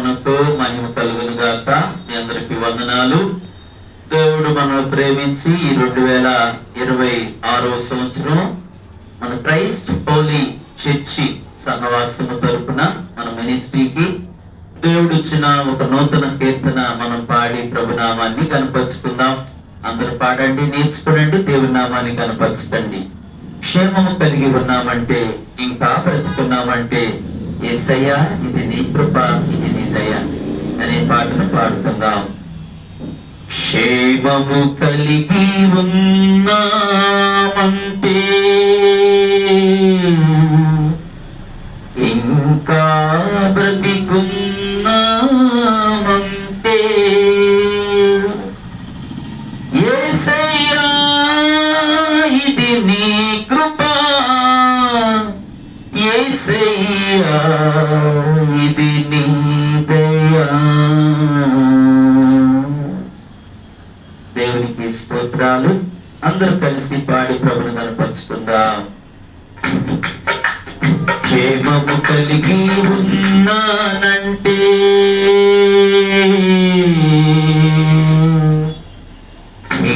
నామమునకు మహిమ కలుగును గాక మీ అందరికి వందనాలు. దేవుడు మనల్ని ప్రేమించి ఈ రెండు వేల ఇరవై ఆరో సంవత్సరం మన క్రైస్ట్ హోలీ చర్చి సహవాసము తరపున మన మినిస్ట్రీకి దేవుడు ఇచ్చిన ఒక నూతన కీర్తన మనం పాడి ప్రభునామాన్ని కనపరుచుకుందాం. అందరూ పాడండి నేర్చుకోనండి దేవుని నామాన్ని కనపరచండి క్షేమము కలిగి ఉన్నామంటే ఇంకా బ్రతుకున్నామంటే ఏసయ్యా ఇది నీ కృప ఇది నీ దయ అనే పాటను పాడుతున్నాం క్షేమము కలిగి ఉన్నామంటే ఇంకా బ్రతికున్నామంటే యేసయ్యా ఇది నీ ఇది నీ దయా. దేవునికి స్తోత్రాలు. అందరూ కలిసి పాడి ప్రభుని కనపరుచుకుందాం. క్షేమము కలిగి ఉన్నానంటే.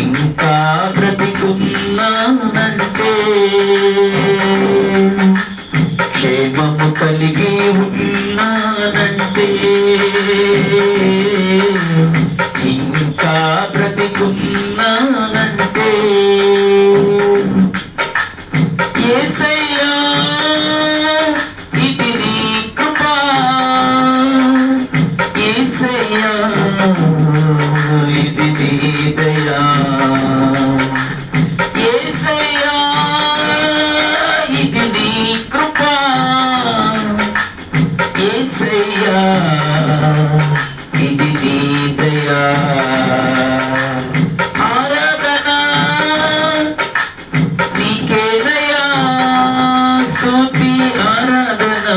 ఇంకా బ్రతికున్నానంటే. యేసయ్యా ఇది నీ దయా ఆరాధన నీకేనయా స్తుతి ఆరాధన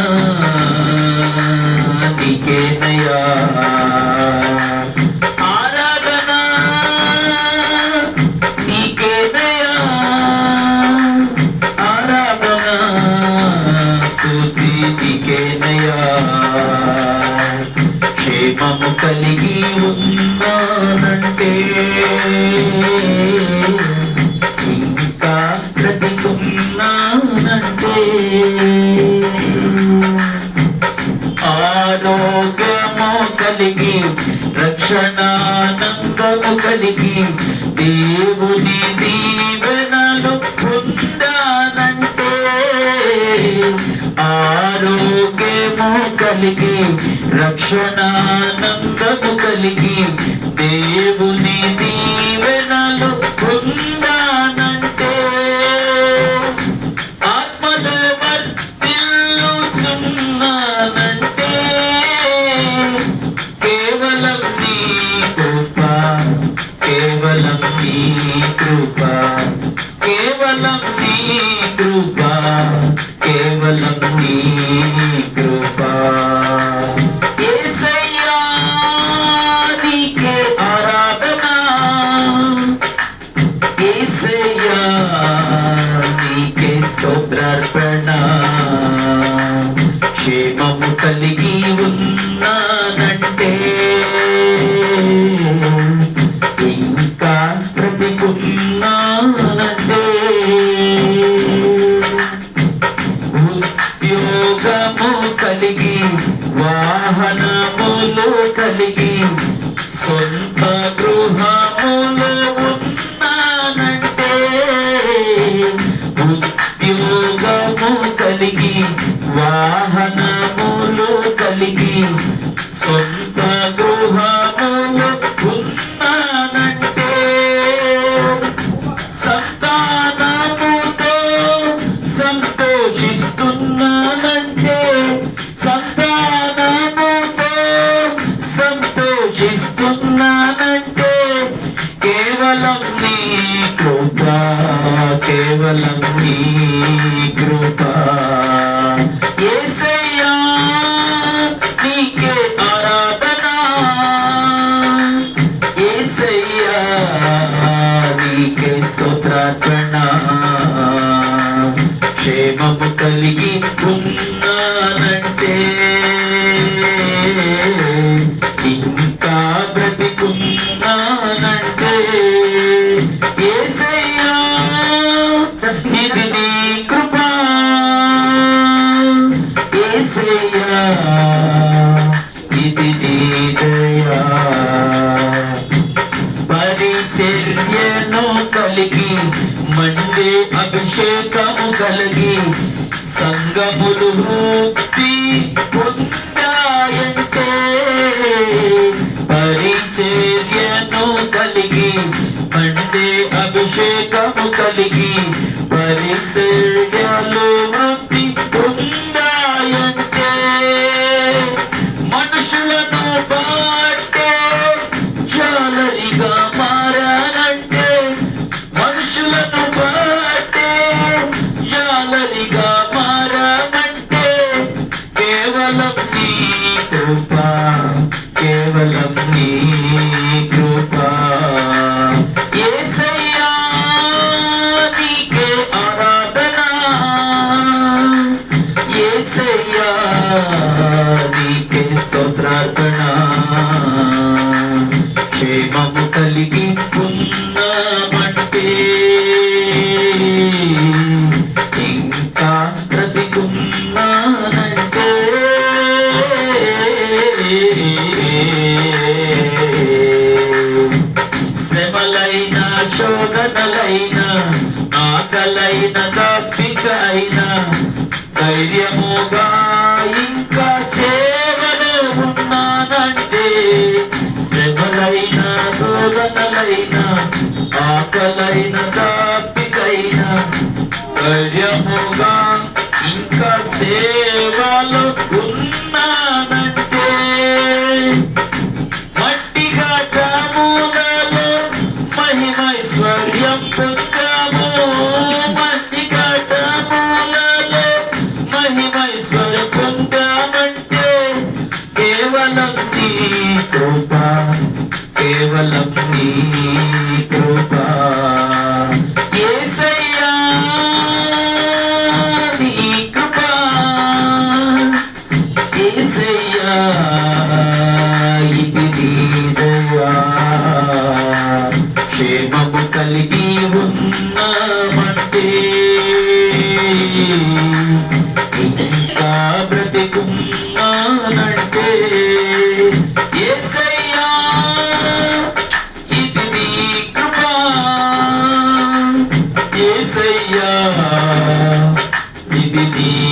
నీకేనయా కలిగి ఉన్నానంటే ఇంకా బ్రతికున్నానంటే. ఆరోగ్యము కలిగి రక్షణానందము కలిగి దేవుని దీవెనలు పొందానంటే. ఆరోగ్యము కలిగి రక్షణానందము కలిగి దేవుని రుద్రార్పణ. క్షేమము కలిగి ఉన్నానంటే. ఇంకా బ్రతికున్నానంటే. ఉద్యోగము కలిగి వాహనములు కలిగి సొంత గృహములు కేవలం నీ కృప. ఏసయ్యా నీకే ఆరాధన. ఏసయ్యా నీకే స్తోత్రార్పణ. క్షేమము కలిగి ఉన్నానంటే ఇంకా బ్రతికున్నానంటే శోభను కలిగి మండే అభిషేకము కలిగి సంగములు వృత్తి పొందాయంటే పరిచర్యను కలిగి మండే అభిషేకము కలిగి Ah. ఆకలైన కాపికైనా ధైర్యముగా ఇంకా సేవలో ఉన్నానంటే మట్టి ఘటములలో మహిమైశ్వర్యం పొందాము. మట్టి ఘటములలో మహిమైశ్వర్యం పొందామంటే కేవలం నీ కృప కేవలం నీ కృప. ఏసయ్యా ఇది నీ